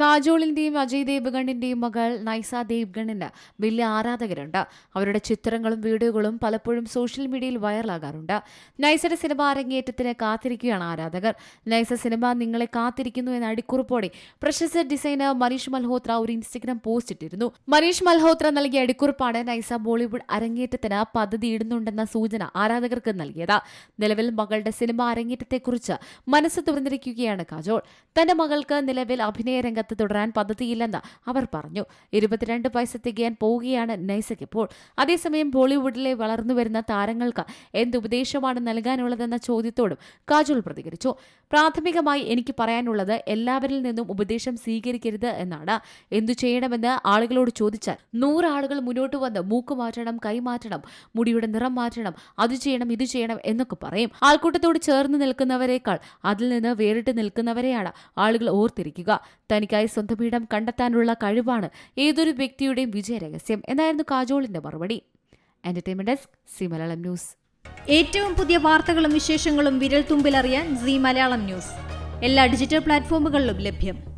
കാജോളിന്റെയും അജയ് ദേവ്ഗണിന്റെയും മകൾ നൈസ ദേവ്ഗണിന് വലിയ ആരാധകരുണ്ട്. അവരുടെ ചിത്രങ്ങളും വീഡിയോകളും പലപ്പോഴും സോഷ്യൽ മീഡിയയിൽ വൈറലാകാറുണ്ട്. നൈസയുടെ സിനിമ അരങ്ങേറ്റത്തിന് കാത്തിരിക്കുകയാണ് ആരാധകർ. നൈസ സിനിമ നിങ്ങളെ കാത്തിരിക്കുന്നു എന്ന അടിക്കുറിപ്പോടെ പ്രശസ്ത ഡിസൈനർ മനീഷ് മൽഹോത്ര ഒരു ഇൻസ്റ്റഗ്രാം പോസ്റ്റ് ഇട്ടിരുന്നു. മനീഷ് മൽഹോത്ര നൽകിയ അടിക്കുറിപ്പാണ് നൈസ ബോളിവുഡ് അരങ്ങേറ്റത്തിന് പദ്ധതി ഇടുന്നുണ്ടെന്ന സൂചന ആരാധകർക്ക് നൽകിയത്. നിലവിൽ മകളുടെ സിനിമ അരങ്ങേറ്റത്തെക്കുറിച്ച് മനസ്സ് തുറന്നിരിക്കുകയാണ് കാജോൾ. തന്റെ മകൾക്ക് നിലവിൽ അഭിനയ രംഗത്ത് തുടരാൻ പദ്ധതിയില്ലെന്ന് അവർ പറഞ്ഞു. ഇരുപത്തിരണ്ട് പൈസ തികയാൻ പോവുകയാണ് നൈസയ്ക്ക് ഇപ്പോൾ. അതേസമയം ബോളിവുഡിലെ വളർന്നുവരുന്ന താരങ്ങൾക്ക് എന്ത് ഉപദേശമാണ് നൽകാനുള്ളതെന്ന ചോദ്യത്തോടും കാജോൾ പ്രതികരിച്ചു. പ്രാഥമികമായി എനിക്ക് പറയാനുള്ളത് എല്ലാവരിൽ നിന്നും ഉപദേശം സ്വീകരിക്കരുത് എന്നാണ്. എന്തു ചെയ്യണമെന്ന് ആളുകളോട് ചോദിച്ചാൽ നൂറ് ആളുകൾ മുന്നോട്ട് വന്ന് മൂക്ക് മാറ്റണം കൈമാറ്റണം മുടിയുടെ നിറം മാറ്റണം അത് ചെയ്യണം ഇത് ചെയ്യണം എന്നൊക്കെ പറയും. ആൾക്കൂട്ടത്തോട് ചേർന്ന് നിൽക്കുന്നവരെക്കാൾ അതിൽ നിന്ന് വേറിട്ട് നിൽക്കുന്നവരെയാണ് ആളുകൾ ഓർത്തിരിക്കുക. തനിക്കായി സ്വന്തം ഇടം കണ്ടെത്താനുള്ള കഴിവാണ് ഏതൊരു വ്യക്തിയുടെയും വിജയരഹസ്യം. എന്നായിരുന്നു കാജോളിന്റെ മറുപടി. Entertainment desk Zee Malayalam news. ഏറ്റവും പുതിയ വാർത്തകളും വിശേഷങ്ങളും വിരൽ തുമ്പിലറിയാൻ സി മലയാളം ന്യൂസ്. എല്ലാ ഡിജിറ്റൽ പ്ലാറ്റ്ഫോമുകളിലും ലഭ്യം.